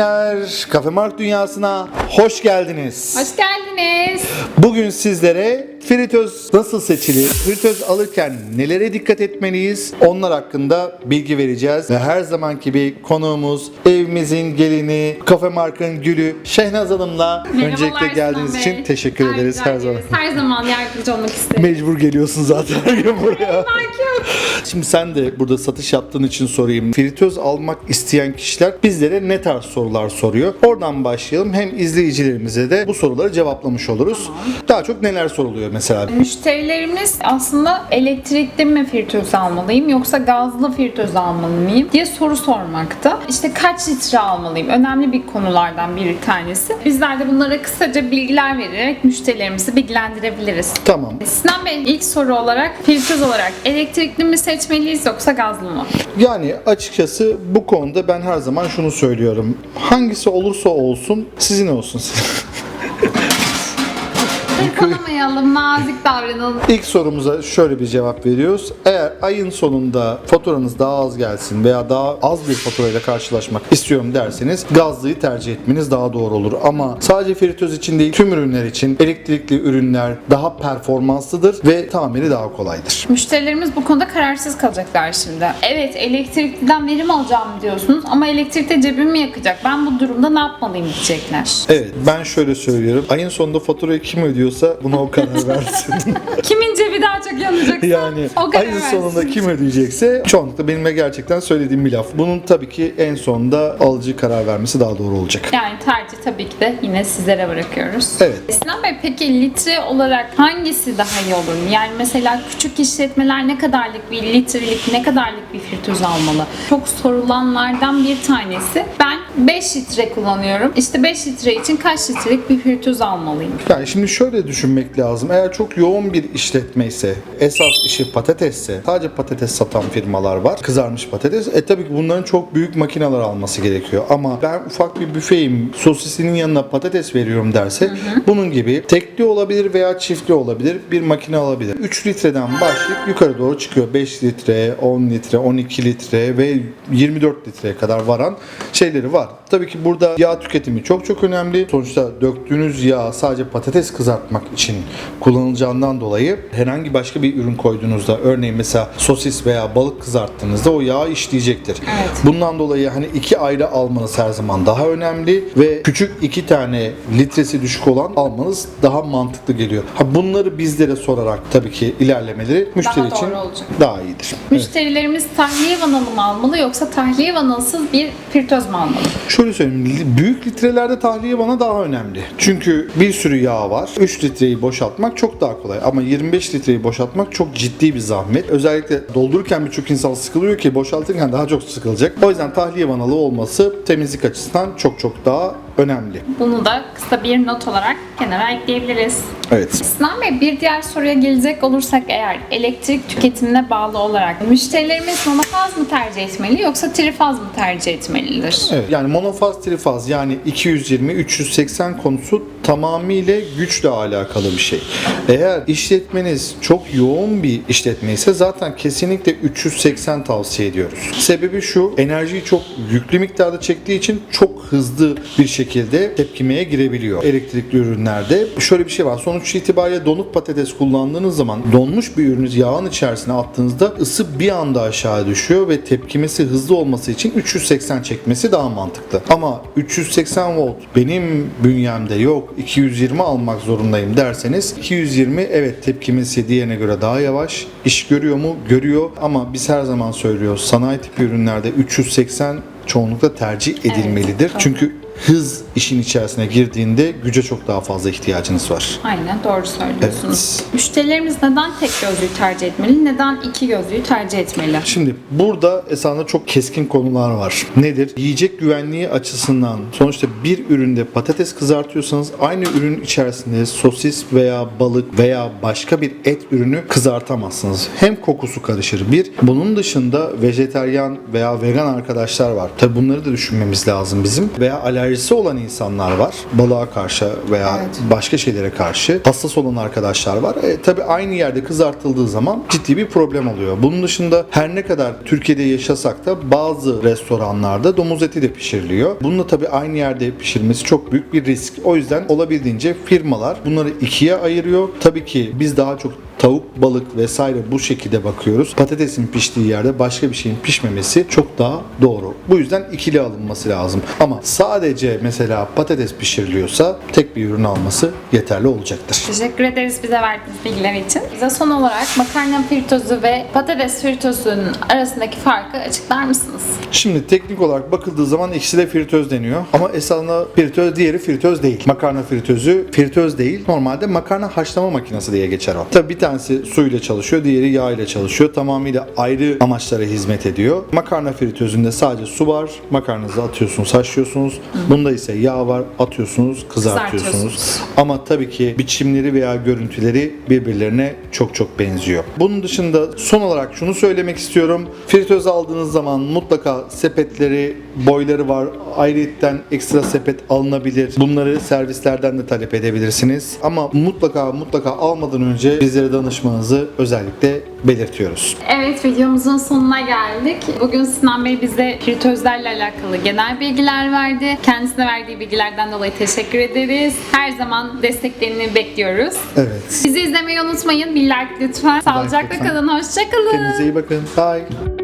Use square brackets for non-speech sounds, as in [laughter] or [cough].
günler. Kafe Mark dünyasına hoş geldiniz. Hoş geldiniz. Bugün sizlere fritöz nasıl seçilir? Fritöz alırken nelere dikkat etmeliyiz? Onlar hakkında bilgi vereceğiz. Ve her zamanki gibi konuğumuz evimizin gelini, Kafe Mark'ın gülü Şehnaz Hanım'la Merhabalar öncelikle geldiğiniz Sinan için Bey. teşekkür Rica ederiz her zaman. ederiz. Her zaman yardımcı olmak isterim. Mecbur geliyorsun zaten her gün buraya. Belki [laughs] Şimdi sen de burada satış yaptığın için sorayım. Fritöz almak isteyen kişiler bizlere ne tarz sorular soruyor? Oradan başlayalım. Hem izleyicilerimize de bu soruları cevaplamış oluruz. Daha çok neler soruluyor mesela? Müşterilerimiz aslında elektrikli mi fritöz almalıyım yoksa gazlı fritöz almalı mıyım diye soru sormakta. İşte kaç litre almalıyım? Önemli bir konulardan bir tanesi. Bizler de bunlara kısaca bilgiler vererek müşterilerimizi bilgilendirebiliriz. Tamam. Sinan Bey ilk soru olarak fritöz olarak elektrikli mi seçmeliyiz yoksa gazlı mı? Yani açıkçası bu konuda ben her zaman şunu söylüyorum. Hangisi olursa olsun sizin olsun. [laughs] Hırpalamayalım, nazik davranalım. İlk sorumuza şöyle bir cevap veriyoruz. Eğer ayın sonunda faturanız daha az gelsin veya daha az bir faturayla karşılaşmak istiyorum derseniz gazlıyı tercih etmeniz daha doğru olur. Ama sadece fritöz için değil tüm ürünler için elektrikli ürünler daha performanslıdır ve tamiri daha kolaydır. Müşterilerimiz bu konuda kararsız kalacaklar şimdi. Evet elektrikliden verim alacağım diyorsunuz ama elektrikte cebimi yakacak. Ben bu durumda ne yapmalıyım diyecekler. Evet ben şöyle söylüyorum. Ayın sonunda faturayı kim ödüyorsa buna o karar [laughs] versin. Kimin cebi daha çok yanacaksa Yani o karar ayın versin. sonunda kim ödeyecekse çoğunlukla benim gerçekten söylediğim bir laf. Bunun tabii ki en sonunda alıcı karar vermesi daha doğru olacak. Yani tercih tabii ki de yine sizlere bırakıyoruz. Evet. Sinan Bey peki litre olarak hangisi daha iyi olur? Yani mesela küçük işletmeler ne kadarlık bir litrelik, ne kadarlık bir fritöz almalı? Çok sorulanlardan bir tanesi. Ben 5 litre kullanıyorum. İşte 5 litre için kaç litrelik bir fritöz almalıyım? Yani şimdi şöyle düşünmek lazım. Eğer çok yoğun bir işletme ise, esas işi patatesse, sadece patates satan firmalar var. Kızarmış patates. E tabii ki bunların çok büyük makineler alması gerekiyor. Ama ben ufak bir büfeyim, sosisinin yanına patates veriyorum derse bunun gibi tekli olabilir veya çiftli olabilir bir makine alabilir. 3 litreden başlayıp yukarı doğru çıkıyor. 5 litre, 10 litre, 12 litre ve 24 litreye kadar varan şeyleri var. Tabii ki burada yağ tüketimi çok çok önemli. Sonuçta döktüğünüz yağ sadece patates kızartmak için kullanılacağından dolayı herhangi başka bir ürün koyduğunuzda örneğin mesela sosis veya balık kızarttığınızda o yağ işleyecektir. Evet. Bundan dolayı hani iki ayrı almanız her zaman daha önemli ve küçük iki tane litresi düşük olan almanız daha mantıklı geliyor. Ha bunları bizlere sorarak tabii ki ilerlemeleri müşteri doğru için olacak. daha iyidir. Evet. Müşterilerimiz tahliye vanalı mı almalı yoksa tahliye vanalsız bir fritöz mü almalı? Şöyle söyleyeyim, büyük litrelerde tahliye bana daha önemli. Çünkü bir sürü yağ var. 3 litreyi boşaltmak çok daha kolay. Ama 25 litreyi boşaltmak çok ciddi bir zahmet. Özellikle doldururken birçok insan sıkılıyor ki boşaltırken daha çok sıkılacak. O yüzden tahliye vanalı olması temizlik açısından çok çok daha önemli. Bunu da kısa bir not olarak kenara ekleyebiliriz. Evet. Sinan Bey bir diğer soruya gelecek olursak eğer elektrik tüketimine bağlı olarak müşterilerimiz monofaz mı tercih etmeli yoksa trifaz mı tercih etmelidir? Evet, yani monofaz trifaz yani 220-380 konusu tamamıyla güçle alakalı bir şey. Eğer işletmeniz çok yoğun bir işletme ise zaten kesinlikle 380 tavsiye ediyoruz. Sebebi şu enerjiyi çok yüklü miktarda çektiği için çok hızlı bir şekilde tepkimeye girebiliyor elektrikli ürünlerde. Şöyle bir şey var. Sonuç itibariyle donuk patates kullandığınız zaman donmuş bir ürünü yağın içerisine attığınızda ısı bir anda aşağı düşüyor ve tepkimesi hızlı olması için 380 çekmesi daha mantıklı. Ama 380 volt benim bünyemde yok 220 almak zorundayım derseniz 220 evet tepkimesi diğerine göre daha yavaş. İş görüyor mu? Görüyor ama biz her zaman söylüyoruz sanayi tipi ürünlerde 380 çoğunlukla tercih edilmelidir. tabii. Çünkü hız işin içerisine girdiğinde güce çok daha fazla ihtiyacınız var. Aynen doğru söylüyorsunuz. Evet. Müşterilerimiz neden tek gözlüğü tercih etmeli? Neden iki gözlüğü tercih etmeli? Şimdi burada esasında çok keskin konular var. Nedir? Yiyecek güvenliği açısından sonuçta bir üründe patates kızartıyorsanız aynı ürün içerisinde sosis veya balık veya başka bir et ürünü kızartamazsınız. Hem kokusu karışır bir. Bunun dışında vejeteryan veya vegan arkadaşlar var. Tabi bunları da düşünmemiz lazım bizim. Veya alerji alerjisi olan insanlar var. Balığa karşı veya Evet. başka şeylere karşı hassas olan arkadaşlar var. E, tabii aynı yerde kızartıldığı zaman ciddi bir problem oluyor. Bunun dışında her ne kadar Türkiye'de yaşasak da bazı restoranlarda domuz eti de pişiriliyor. Bununla tabii aynı yerde pişirmesi çok büyük bir risk. O yüzden olabildiğince firmalar bunları ikiye ayırıyor. Tabii ki biz daha çok tavuk, balık vesaire bu şekilde bakıyoruz. Patatesin piştiği yerde başka bir şeyin pişmemesi çok daha doğru. Bu yüzden ikili alınması lazım. Ama sadece mesela patates pişiriliyorsa tek bir ürün alması yeterli olacaktır. Teşekkür ederiz bize verdiğiniz bilgiler için. Bize son olarak makarna fritozu ve patates fritozunun arasındaki farkı açıklar mısınız? Şimdi teknik olarak bakıldığı zaman ikisi de fritöz deniyor. Ama esasında fritöz diğeri fritöz değil. Makarna fritözü fritöz değil. Normalde makarna haşlama makinesi diye geçer o. Tabii bir tanesi suyla çalışıyor, diğeri yağ ile çalışıyor. Tamamıyla ayrı amaçlara hizmet ediyor. Makarna fritözünde sadece su var. Makarnanızı atıyorsunuz, haşlıyorsunuz. Bunda ise yağ var, atıyorsunuz, kızartıyorsunuz. Kızartıyorsunuz. Ama tabii ki biçimleri veya görüntüleri birbirlerine çok çok benziyor. Bunun dışında son olarak şunu söylemek istiyorum. Fritöz aldığınız zaman mutlaka sepetleri, boyları var. Ayrıyetten ekstra sepet alınabilir. Bunları servislerden de talep edebilirsiniz. Ama mutlaka mutlaka almadan önce bizlere danışmanızı özellikle belirtiyoruz. Evet videomuzun sonuna geldik. Bugün Sinan Bey bize fritözlerle alakalı genel bilgiler verdi. Kendisine verdiği bilgilerden dolayı teşekkür ederiz. Her zaman desteklerini bekliyoruz. Evet. Bizi izlemeyi unutmayın. Bir like lütfen. Sağlıcakla kalın. Hoşçakalın. Kendinize iyi bakın. Bye.